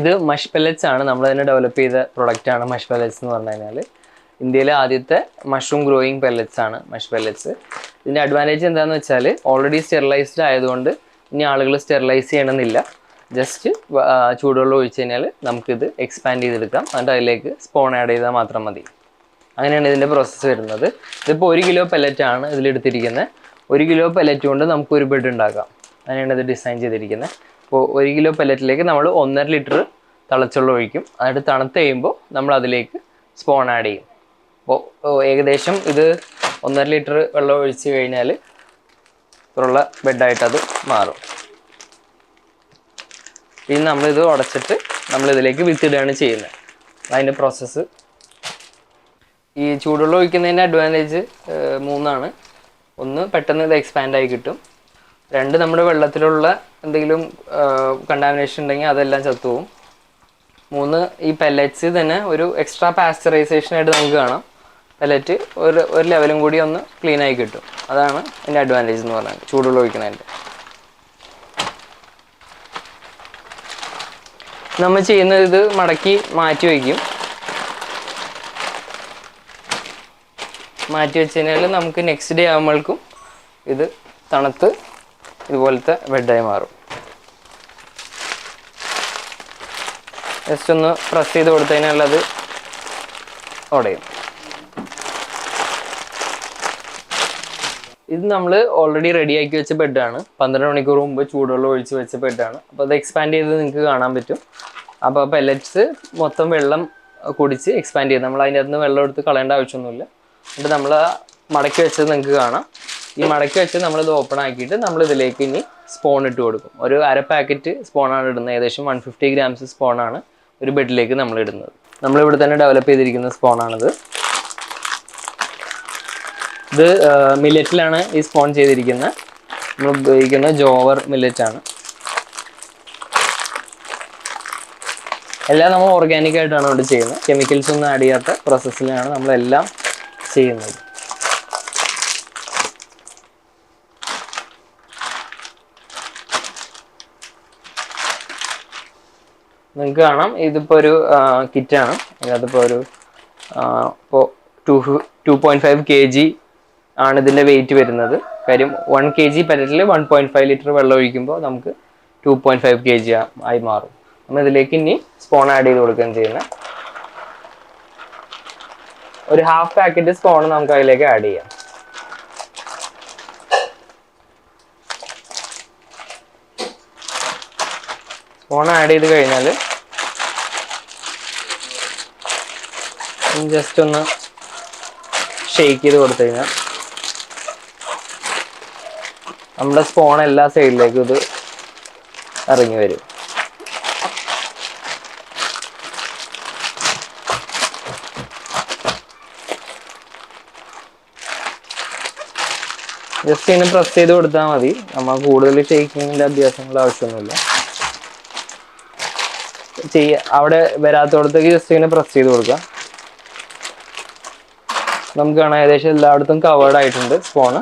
ഇത് മഷ് പെല്ലറ്റ്സ് ആണ്. നമ്മൾ തന്നെ ഡെവലപ്പ് ചെയ്ത പ്രൊഡക്റ്റ് ആണ് മഷ് പെല്ലറ്റ്സ് എന്ന് പറഞ്ഞു കഴിഞ്ഞാൽ ഇന്ത്യയിലെ ആദ്യത്തെ മഷ്റൂം ഗ്രോയിങ് പെല്ലറ്റ്സ് ആണ് മഷ് പെല്ലറ്റ്സ് ഇതിന്റെ അഡ്വാന്റേജ് എന്താണെന്ന് വെച്ചാൽ ഓൾറെഡി സ്റ്റെറിലൈസ്ഡ് ആയതുകൊണ്ട് ഇനി ആളുകൾ സ്റ്റെറിലൈസ് ചെയ്യണമെന്നില്ല. ജസ്റ്റ് ചൂടുവെള്ളം ഒഴിച്ച് കഴിഞ്ഞാൽ നമുക്കിത് എക്സ്പാൻഡ് ചെയ്തെടുക്കാം. എന്നിട്ട് അതിലേക്ക് സ്പോൺ ആഡ് ചെയ്താൽ മാത്രം മതി. അങ്ങനെയാണ് ഇതിന്റെ പ്രോസസ്സ് വരുന്നത്. ഇതിപ്പോൾ ഒരു കിലോ പെല്ലറ്റാണ് ഇതിലെടുത്തിരിക്കുന്നത് ഒരു കിലോ പെല്ലറ്റ് കൊണ്ട് നമുക്ക് ഒരു ബെഡ് ഉണ്ടാക്കാം. അങ്ങനെയാണ് ഇത് ഡിസൈൻ ചെയ്തിരിക്കുന്നത് അപ്പോൾ ഒരു കിലോ പെല്ലറ്റിലേക്ക് നമ്മൾ ഒന്നര ലിറ്റർ തിളച്ചുള്ള ഒഴിക്കും. എന്നിട്ട് തണുത്ത് കഴിയുമ്പോൾ നമ്മൾ അതിലേക്ക് സ്പോൺ ആഡ് ചെയ്യും അപ്പോൾ ഏകദേശം ഇത് ഒന്നര ലിറ്റർ വെള്ളം ഒഴിച്ച് കഴിഞ്ഞാൽ ഇത്രയുള്ള ബെഡായിട്ട് അത് മാറും. ഇനി നമ്മളിത് ഉടച്ചിട്ട് നമ്മളിതിലേക്ക് വിത്തിടുകയാണ് ചെയ്യുന്നത്. അതിന്റെ പ്രോസസ്സ് ഈ ചൂടുവെള്ളം ഒഴിക്കുന്നതിന്റെ അഡ്വാന്റേജ് മൂന്നാണ്. ഒന്ന് പെട്ടെന്ന് ഇത് എക്സ്പാൻഡ് ആയി കിട്ടും. രണ്ട് നമ്മുടെ വെള്ളത്തിലുള്ള എന്തെങ്കിലും കണ്ടാമിനേഷൻ ഉണ്ടെങ്കിൽ അതെല്ലാം ചത്തുപോകും മൂന്ന് ഈ പെല്ലറ്റ്സ് തന്നെ ഒരു എക്സ്ട്രാ പാസ്ചറൈസേഷൻ ആയിട്ട് നമുക്ക് കാണാം. പെല്ലറ്റ് ഒരു ഒരു ലെവലും കൂടി ഒന്ന് ക്ലീൻ ആയി കിട്ടും. അതാണ് എന്റെ അഡ്വാന്റേജ് എന്ന് പറയുന്നത് ചൂടുള്ള ഒഴിക്കുന്നതിന്റെ. നമ്മൾ ചെയ്യുന്നത് ഇത് മടക്കി മാറ്റി വയ്ക്കും. മാറ്റി വെച്ച് കഴിഞ്ഞാൽ നമുക്ക് നെക്സ്റ്റ് ഡേ ആകുമ്പോഴേക്കും ഇത് തണുത്ത് ഇതുപോലത്തെ ബെഡായി മാറും. ജസ്റ്റ് ഒന്ന് പ്രസ് ചെയ്ത് കൊടുത്തതിനുള്ളത് അത് ഉടയും ഇത് നമ്മൾ ഓൾറെഡി റെഡി ആക്കി വെച്ച ബെഡാണ് പന്ത്രണ്ട് മണിക്കൂർ മുമ്പ് ചൂടുവെള്ളം ഒഴിച്ച് വെച്ച ബെഡാണ് അപ്പോൾ അത് എക്സ്പാൻഡ് ചെയ്ത് നിങ്ങൾക്ക് കാണാൻ പറ്റും. അപ്പോൾ പെല്ലറ്റ്സ് മൊത്തം വെള്ളം കുടിച്ച് എക്സ്പാൻഡ് ചെയ്ത് നമ്മൾ അതിന്റെ അകത്ത് വെള്ളം എടുത്ത് കളയേണ്ട ആവശ്യമൊന്നുമില്ല. എന്നിട്ട് നമ്മൾ മടക്കി വെച്ചത് നിങ്ങൾക്ക് കാണാം. ഈ മടക്കി വെച്ച് ഇത് ഓപ്പൺ ആക്കിയിട്ട് നമ്മൾ ഇതിലേക്ക് ഇനി സ്പോൺ ഇട്ട് കൊടുക്കും. ഒരു അര പാക്കറ്റ് സ്പോണാണ് ഇടുന്നത്. ഏകദേശം വൺ ഫിഫ്റ്റി ഗ്രാംസ് സ്പോണാണ് ഒരു ബെഡിലേക്ക് നമ്മൾ ഇടുന്നത്. നമ്മൾ ഇവിടെ തന്നെ ഡെവലപ്പ് ചെയ്തിരിക്കുന്ന സ്പോണാണിത് ഇത് മില്ലറ്റിലാണ് ഈ സ്പോൺ ചെയ്തിരിക്കുന്നത്. നമ്മൾ ഉപയോഗിക്കുന്ന ജോവർ മില്ലറ്റ് ആണ് എല്ലാം നമ്മൾ ഓർഗാനിക് ആയിട്ടാണ് ഇവിടെ ചെയ്യുന്നത്. കെമിക്കൽസ് ഒന്നും ആഡ് ചെയ്യാത്ത പ്രോസസ്സിലാണ് നമ്മളെല്ലാം ചെയ്യുന്നത്. നിങ്ങൾക്ക് കാണാം. ഇതിപ്പോൾ ഒരു കിറ്റാണ് അതിനകത്തിപ്പോൾ ഒരു ഇപ്പോൾ two two point five K G ആണ് ഇതിന്റെ വെയിറ്റ് വരുന്നത്. കാര്യം വൺ കെ ജി പരറ്റിൽ വൺ പോയിന്റ് ഫൈവ് ലിറ്റർ വെള്ളം ഒഴിക്കുമ്പോൾ നമുക്ക് two point five K G ആയി മാറും. നമ്മൾ ഇതിലേക്ക് ഇനി സ്പോൺ ആഡ് ചെയ്ത് കൊടുക്കുകയും ചെയ്യുന്നത് ഒരു ഹാഫ് പാക്കറ്റ് സ്പോൺ നമുക്ക് അതിലേക്ക് ആഡ് ചെയ്യാം. സ്പോൺ ആഡ് ചെയ്ത് കഴിഞ്ഞാൽ ജസ്റ്റ് ഒന്ന് ഷെയ്ക്ക് ചെയ്ത് കൊടുത്തു കഴിഞ്ഞാൽ നമ്മുടെ സ്പോൺ എല്ലാ സൈഡിലേക്കും ഇത് ഇറങ്ങി വരും. ജസ്റ്റ് ഇതിന് പ്രസ് ചെയ്ത് കൊടുത്താൽ മതി. നമ്മൾ കൂടുതൽ ഷെയ്ക്കിങ്ങിന്റെ അഭ്യാസങ്ങളുടെ ആവശ്യമൊന്നുമില്ല. ചെയ്യ അവിടെ വരാത്തോടത്തേക്ക് ജസ്റ്റ് ഇങ്ങനെ പ്രസ് ചെയ്ത് കൊടുക്കുക. നമുക്ക് കാണാം ഏകദേശം എല്ലായിടത്തും കവേർഡ് ആയിട്ടുണ്ട് ഫോണ്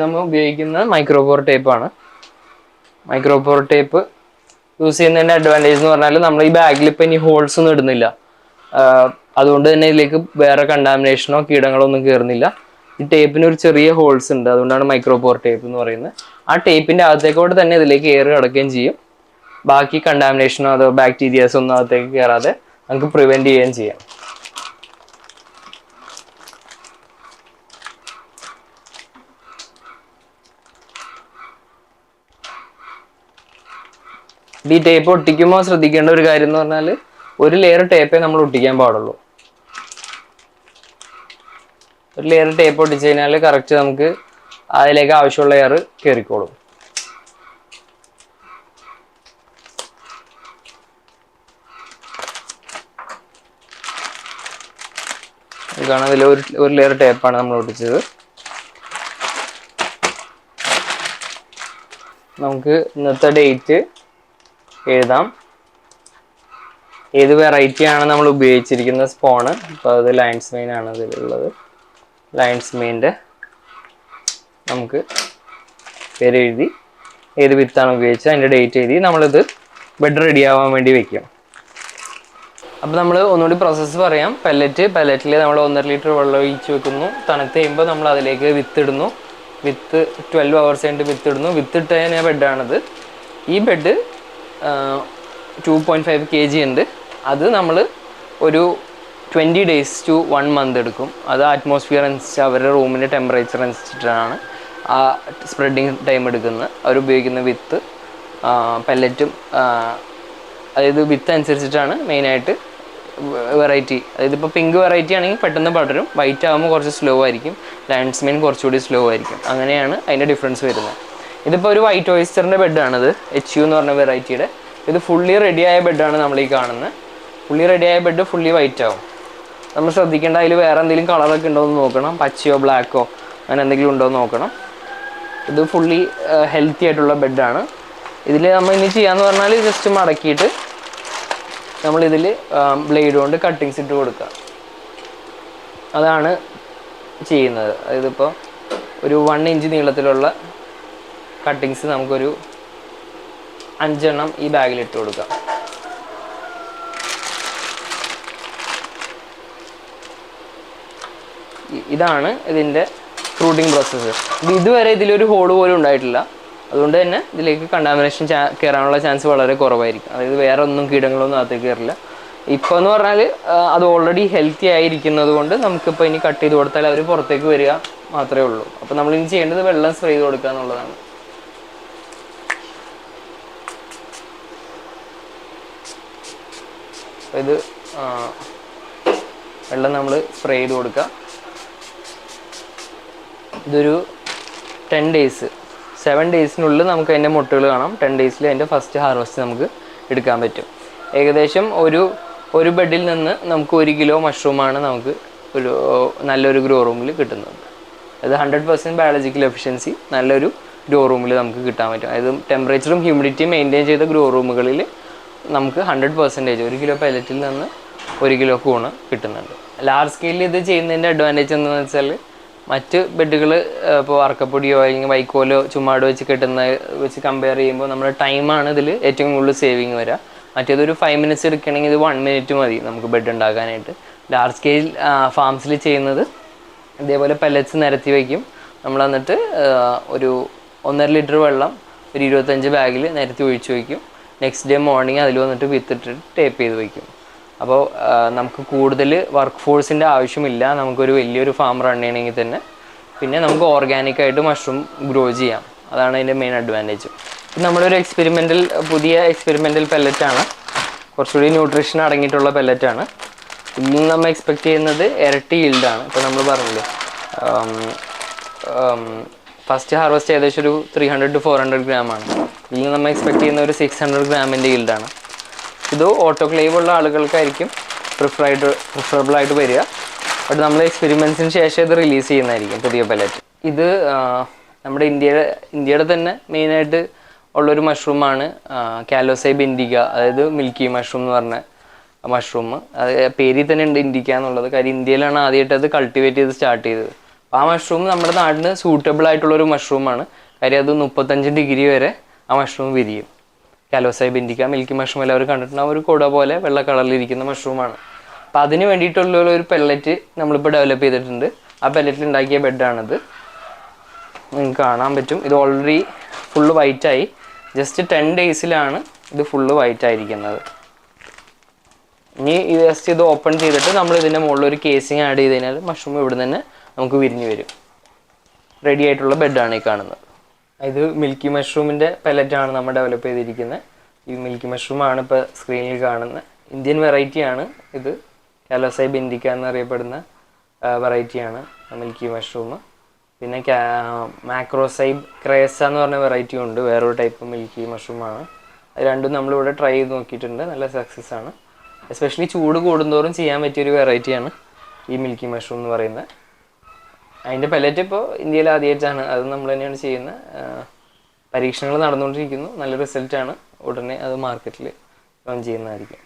നമ്മൾ ഉപയോഗിക്കുന്നത് മൈക്രോപോർ ടേപ്പാണ് മൈക്രോപോർ ടേപ്പ് യൂസ് ചെയ്യുന്നതിന്റെ അഡ്വാന്റേജ് എന്ന് പറഞ്ഞാൽ നമ്മൾ ഈ ബാഗിൽ ഇപ്പം ഇനി ഹോൾസ് ഒന്നും ഇടുന്നില്ല. അതുകൊണ്ട് തന്നെ ഇതിലേക്ക് വേറെ കണ്ടാമിനേഷനോ കീടങ്ങളോ ഒന്നും കയറുന്നില്ല ഈ ടേപ്പിന് ഒരു ചെറിയ ഹോൾസ് ഉണ്ട്. അതുകൊണ്ടാണ് മൈക്രോപോർ ടേപ്പ് എന്ന് പറയുന്നത്. ആ ടേപ്പിന്റെ അകത്തേക്കോട്ട് തന്നെ ഇതിലേക്ക് എയർ കിടക്കുകയും ചെയ്യും. ബാക്കി കണ്ടാമിനേഷനോ അതോ ബാക്ടീരിയാസോ ഒന്നും അകത്തേക്ക് കയറാതെ നമുക്ക് പ്രിവെന്റ് ചെയ്യുകയും ചെയ്യാം. ഈ ടേപ്പ് ഒട്ടിക്കുമ്പോൾ ശ്രദ്ധിക്കേണ്ട ഒരു കാര്യം എന്ന് പറഞ്ഞാൽ ഒരു ലെയർ ടേപ്പേ നമ്മൾ ഒട്ടിക്കാൻ പാടുള്ളൂ. ഒരു ലെയർ ടേപ്പ് ഒട്ടിച്ചു കഴിഞ്ഞാൽ കറക്റ്റ് നമുക്ക് അതിലേക്ക് ആവശ്യമുള്ള എയർ കയറിക്കോളും ഇതാണ് ഇതിൽ ഒരു ഒരു ലെയർ ടേപ്പാണ് നമ്മൾ ഒട്ടിച്ചത്. നമുക്ക് ഇന്നത്തെ ഡേറ്റ് എഴുതാം. ഏത് വെറൈറ്റി ആണ് നമ്മൾ ഉപയോഗിച്ചിരിക്കുന്ന സ്പോണ് അപ്പോൾ അത് ലയൺസ് മെയിൻ ആണ് അതിലുള്ളത്. ലയൺസ് മെയിന്റെ നമുക്ക് പേര് എഴുതി ഏത് വിത്താണ് ഉപയോഗിച്ചത് അതിന്റെ ഡേറ്റ് എഴുതി നമ്മളിത് ബെഡ് റെഡി ആവാൻ വേണ്ടി വെക്കും. അപ്പോൾ നമ്മൾ ഒന്നുകൂടി പ്രോസസ്സ് പറയാം. പെല്ലറ്റ് പെല്ലറ്റിൽ നമ്മൾ ഒന്നര ലിറ്റർ വെള്ളം ഒഴിച്ച് വെക്കുന്നു. തണുത്ത് കഴിയുമ്പോൾ നമ്മൾ അതിലേക്ക് വിത്ത് ഇടുന്നു വിത്ത് ട്വൽവ് അവേഴ്സ് കഴിഞ്ഞിട്ട് വിത്ത് ഇടുന്നു വിത്ത് ഇട്ട് കഴിഞ്ഞാൽ ബെഡാണിത് ഈ bed two point five K G ഉണ്ട്. അത് നമ്മൾ ഒരു twenty days to one month എടുക്കും. അത് അറ്റ്മോസ്ഫിയർ അനുസരിച്ച് അവരുടെ റൂമിന്റെ ടെമ്പറേച്ചർ അനുസരിച്ചിട്ടാണ് ആ സ്പ്രെഡിങ് ടൈം എടുക്കുന്നത്. അവരുപയോഗിക്കുന്ന വിത്ത് പെല്ലറ്റും അതായത് വിത്ത് അനുസരിച്ചിട്ടാണ് മെയിനായിട്ട് വെറൈറ്റി അതായത് ഇപ്പോൾ പിങ്ക് വെറൈറ്റി ആണെങ്കിൽ പെട്ടെന്ന് പടരും. വൈറ്റ് ആകുമ്പോൾ കുറച്ച് സ്ലോ ആയിരിക്കും. ലാൻഡ്സ്മെയിൻ കുറച്ചുകൂടി സ്ലോ ആയിരിക്കും. അങ്ങനെയാണ് അതിന്റെ ഡിഫറൻസ് വരുന്നത്. ഇതിപ്പോൾ ഒരു വൈറ്റ് ഓയിസ്റ്ററിന്റെ ബെഡാണിത് എച്ച് യു എന്ന് പറഞ്ഞ വെറൈറ്റിയുടെ ഇത് ഫുള്ളി റെഡിയായ ബെഡാണ് നമ്മൾ ഈ കാണുന്നത് ഫുള്ളി റെഡിയായ ബെഡ് ഫുള്ളി വൈറ്റ് ആവും. നമ്മൾ ശ്രദ്ധിക്കേണ്ട അതിൽ വേറെ എന്തെങ്കിലും കളറൊക്കെ ഉണ്ടോ എന്ന് നോക്കണം. പച്ചയോ ബ്ലാക്കോ അങ്ങനെ എന്തെങ്കിലും ഉണ്ടോ എന്ന് നോക്കണം. ഇത് ഫുള്ളി ഹെൽത്തി ആയിട്ടുള്ള ബെഡാണ് ഇതിൽ നമ്മൾ ഇനി ചെയ്യാമെന്ന് പറഞ്ഞാൽ ജസ്റ്റ് മടക്കിയിട്ട് നമ്മളിതിൽ ബ്ലേഡ് കൊണ്ട് കട്ടിങ്സ് ഇട്ട് കൊടുക്കുക. അതാണ് ചെയ്യുന്നത്. അതായത് ഇപ്പോൾ ഒരു വൺ ഇഞ്ച് നീളത്തിലുള്ള കട്ടിങ്സ് നമുക്കൊരു അഞ്ചെണ്ണം ഈ ബാഗിൽ ഇട്ട് കൊടുക്കാം. ഇതാണ് ഇതിന്റെ ഫ്രൂട്ടിങ് പ്രോസസ്സ് ഇത് ഇതുവരെ ഇതിലൊരു ഹോൾ പോലും ഉണ്ടായിട്ടില്ല. അതുകൊണ്ട് തന്നെ ഇതിലേക്ക് കണ്ടാമിനേഷൻ കയറാനുള്ള ചാൻസ് വളരെ കുറവായിരിക്കും. അതായത് വേറെ ഒന്നും കീടങ്ങളൊന്നും അകത്തേക്ക് കയറില്ല ഇപ്പോൾ എന്ന് പറഞ്ഞാൽ അത് ഓൾറെഡി ഹെൽത്തി ആയിരിക്കുന്നത് കൊണ്ട് നമുക്കിപ്പോൾ ഇനി കട്ട് ചെയ്ത് കൊടുത്താൽ അവർ പുറത്തേക്ക് വരിക മാത്രമേ ഉള്ളൂ. അപ്പോൾ നമ്മൾ ഇനി ചെയ്യേണ്ടത് വെള്ളം സ്പ്രേ ചെയ്ത് കൊടുക്കുക എന്നുള്ളതാണ്. ഇത് വെള്ളം നമ്മൾ സ്പ്രേ ചെയ്ത് കൊടുക്കുക. ഇതൊരു ടെൻ ഡേയ്സ് സെവൻ ഡേയ്സിനുള്ളിൽ നമുക്ക് അതിന്റെ മുട്ടകൾ കാണാം. ടെൻ ഡേയ്സിൽ അതിന്റെ ഫസ്റ്റ് ഹാർവസ്റ്റ് നമുക്ക് എടുക്കാൻ പറ്റും. ഏകദേശം ഒരു ഒരു ബെഡിൽ നിന്ന് നമുക്ക് ഒരു കിലോ മഷ്റൂമാണ് നമുക്ക് ഒരു നല്ലൊരു ഗ്രോ റൂമിൽ കിട്ടുന്നത്. അത് ഹൺഡ്രഡ് പെർസെന്റ് ബയോളജിക്കൽ എഫിഷ്യൻസി നല്ലൊരു ഗ്രോ റൂമിൽ നമുക്ക് കിട്ടാൻ പറ്റും. അതായത് ടെമ്പറേച്ചറും ഹ്യൂമിഡിറ്റിയും മെയിന്റെയിൻ ചെയ്ത ഗ്രോ റൂമുകളിൽ നമുക്ക് ഹൺഡ്രഡ് പെർസെന്റേജ് ഒരു കിലോ പൈലറ്റിൽ നിന്ന് ഒരു കിലോ കൂണ് കിട്ടുന്നുണ്ട്. ലാർജ് സ്കെയിലിൽ ഇത് ചെയ്യുന്നതിന്റെ അഡ്വാന്റേജ് എന്താണെന്ന് വെച്ചാൽ മറ്റ് ബെഡുകൾ ഇപ്പോൾ അറക്കപ്പൊടിയോ അല്ലെങ്കിൽ വൈക്കോലോ ചുമ്മാട് വെച്ച് കെട്ടുന്ന വെച്ച് കമ്പയർ ചെയ്യുമ്പോൾ നമ്മുടെ ടൈമാണ് ഇതിൽ ഏറ്റവും കൂടുതൽ സേവിങ് വരിക മറ്റേതൊരു ഫൈവ് മിനിറ്റ്സ് എടുക്കണമെങ്കിൽ ഇത് വൺ മിനിറ്റ് മതി നമുക്ക് ബെഡ് ഉണ്ടാക്കാനായിട്ട്. ലാർജ് സ്കെയിൽ ഫാംസിൽ ചെയ്യുന്നത് ഇതേപോലെ പെല്ലറ്റ്സ് നിരത്തി വയ്ക്കും നമ്മൾ എന്നിട്ട് ഒരു ഒന്നര ലിറ്റർ വെള്ളം ഒരു ഇരുപത്തഞ്ച് ബാഗിൽ നിരത്തി ഒഴിച്ചു വയ്ക്കും നെക്സ്റ്റ് ഡേ മോർണിംഗ് അതിൽ വന്നിട്ട് വിത്തിട്ട് ടേപ്പ് ചെയ്ത് വയ്ക്കും അപ്പോൾ നമുക്ക് കൂടുതൽ വർക്ക് ഫോഴ്സിന്റെ ആവശ്യമില്ല. നമുക്കൊരു വലിയൊരു ഫാം റൺ ചെയ്യണമെങ്കിൽ തന്നെ പിന്നെ നമുക്ക് ഓർഗാനിക്കായിട്ട് മഷ്റൂം ഗ്രോ ചെയ്യാം. അതാണ് അതിന്റെ മെയിൻ അഡ്വാന്റേജ് നമ്മളൊരു എക്സ്പെരിമെന്റൽ പുതിയ എക്സ്പെരിമെന്റൽ പെല്ലറ്റാണ് കുറച്ചുകൂടി ന്യൂട്രീഷൻ അടങ്ങിയിട്ടുള്ള പെല്ലറ്റാണ് ഇന്ന് നമ്മൾ എക്സ്പെക്ട് ചെയ്യുന്നത് ഇരട്ടി ഈൽഡാണ് ഇപ്പോൾ നമ്മൾ പറഞ്ഞില്ലേ ഫസ്റ്റ് ഹാർവസ്റ്റ് ഏകദേശം ഒരു three hundred to four hundred ഗ്രാമാണ് ഇതിൽ നമ്മൾ എക്സ്പെക്ട് ചെയ്യുന്ന ഒരു സിക്സ് ഹൺഡ്രഡ് ഗ്രാമിന്റെ ഈൽഡാണ് ഇത് ഓട്ടോക്ലേവ് ഉള്ള ആളുകൾക്കായിരിക്കും പ്രിഫറായിട്ട് പ്രിഫറബിൾ ആയിട്ട് വരിക. ബട്ട് നമ്മൾ എക്സ്പെരിമെൻസിന് ശേഷം ഇത് റിലീസ് ചെയ്യുന്നതായിരിക്കും പുതിയ പലറ്റ് ഇത് നമ്മുടെ ഇന്ത്യയുടെ ഇന്ത്യയുടെ തന്നെ മെയിനായിട്ട് ഉള്ളൊരു മഷ്റൂമാണ് കാലോസൈബ് ഇൻഡിക അതായത് മിൽക്കി മഷ്റൂം എന്ന് പറഞ്ഞ മഷ്റൂം അത് പേരിൽ തന്നെ ഉണ്ട് ഇൻഡിക്ക എന്നുള്ളത്. കാര്യം ഇന്ത്യയിലാണ് ആദ്യമായിട്ട് അത് കൾട്ടിവേറ്റ് ചെയ്ത് സ്റ്റാർട്ട് ചെയ്തത്. ആ മഷ്റൂം നമ്മുടെ നാടിന് സൂട്ടബിൾ ആയിട്ടുള്ളൊരു മഷ്റൂമാണ് കാര്യം അത് മുപ്പത്തഞ്ച് ഡിഗ്രി വരെ ആ മഷ്റൂം വിരിയും. കാലോസൈബ് ഇൻഡിക്ക മിൽക്കി മഷ്റൂം എല്ലാവരും കണ്ടിട്ടുണ്ടാവും ഒരു കുട പോലെ വെള്ള കളറിലിരിക്കുന്ന മഷ്റൂമാണ്. അപ്പം അതിന് വേണ്ടിയിട്ടുള്ള ഒരു പെല്ലറ്റ് നമ്മളിപ്പോൾ ഡെവലപ്പ് ചെയ്തിട്ടുണ്ട്. ആ പെല്ലറ്റിൽ ഉണ്ടാക്കിയ ബെഡാണിത് നിങ്ങൾക്ക് കാണാൻ പറ്റും. ഇത് ഓൾറെഡി ഫുള്ള് വൈറ്റായി ജസ്റ്റ് ടെൻ ഡേയ്സിലാണ് ഇത് ഫുള്ള് വൈറ്റ് ആയിരിക്കുന്നത്. ഇനി ജസ്റ്റ് ഇത് ഓപ്പൺ ചെയ്തിട്ട് നമ്മൾ ഇതിന്റെ മുകളിൽ ഒരു കേസിങ് ആഡ് ചെയ്ത് കഴിഞ്ഞാൽ മഷ്റൂം ഇവിടെ തന്നെ നമുക്ക് വിരിഞ്ഞ് വരും. റെഡി ആയിട്ടുള്ള ബെഡാണ് ഈ കാണുന്നത്. ഇത് മിൽക്കി മഷ്റൂമിന്റെ പെലറ്റാണ് നമ്മൾ ഡെവലപ്പ് ചെയ്തിരിക്കുന്നത് ഈ മിൽക്കി മഷ്റൂമാണ് ഇപ്പോൾ സ്ക്രീനിൽ കാണുന്നത് ഇന്ത്യൻ വെറൈറ്റിയാണ് ഇത്. കാലോസൈബ് ഇൻഡിക്ക എന്നറിയപ്പെടുന്ന വെറൈറ്റിയാണ് മിൽക്കി മഷ്റൂം. പിന്നെ മാക്രോസൈബ് ക്രേസ എന്ന് പറഞ്ഞ വെറൈറ്റി ഉണ്ട്. വേറൊരു ടൈപ്പ് മിൽക്കി മഷ്റൂമാണ് അത് രണ്ടും നമ്മളിവിടെ ട്രൈ ചെയ്ത് നോക്കിയിട്ടുണ്ട്. നല്ല സക്സസ് ആണ്. എസ്പെഷ്യലി ചൂട് കൂടുന്തോറും ചെയ്യാൻ പറ്റിയൊരു വെറൈറ്റിയാണ് ഈ മിൽക്കി മഷ്റൂം എന്ന് പറയുന്നത് അതിന്റെ പെലറ്റ് ഇപ്പോൾ ഇന്ത്യയിൽ ആദ്യമായിട്ടാണ് അത് നമ്മൾ തന്നെയാണ് ചെയ്യുന്നത്. പരീക്ഷണങ്ങൾ നടന്നുകൊണ്ടിരിക്കുന്നു. നല്ല റിസൾട്ടാണ് ഉടനെ അത് മാർക്കറ്റിൽ ലോഞ്ച് ചെയ്യുന്നതായിരിക്കും.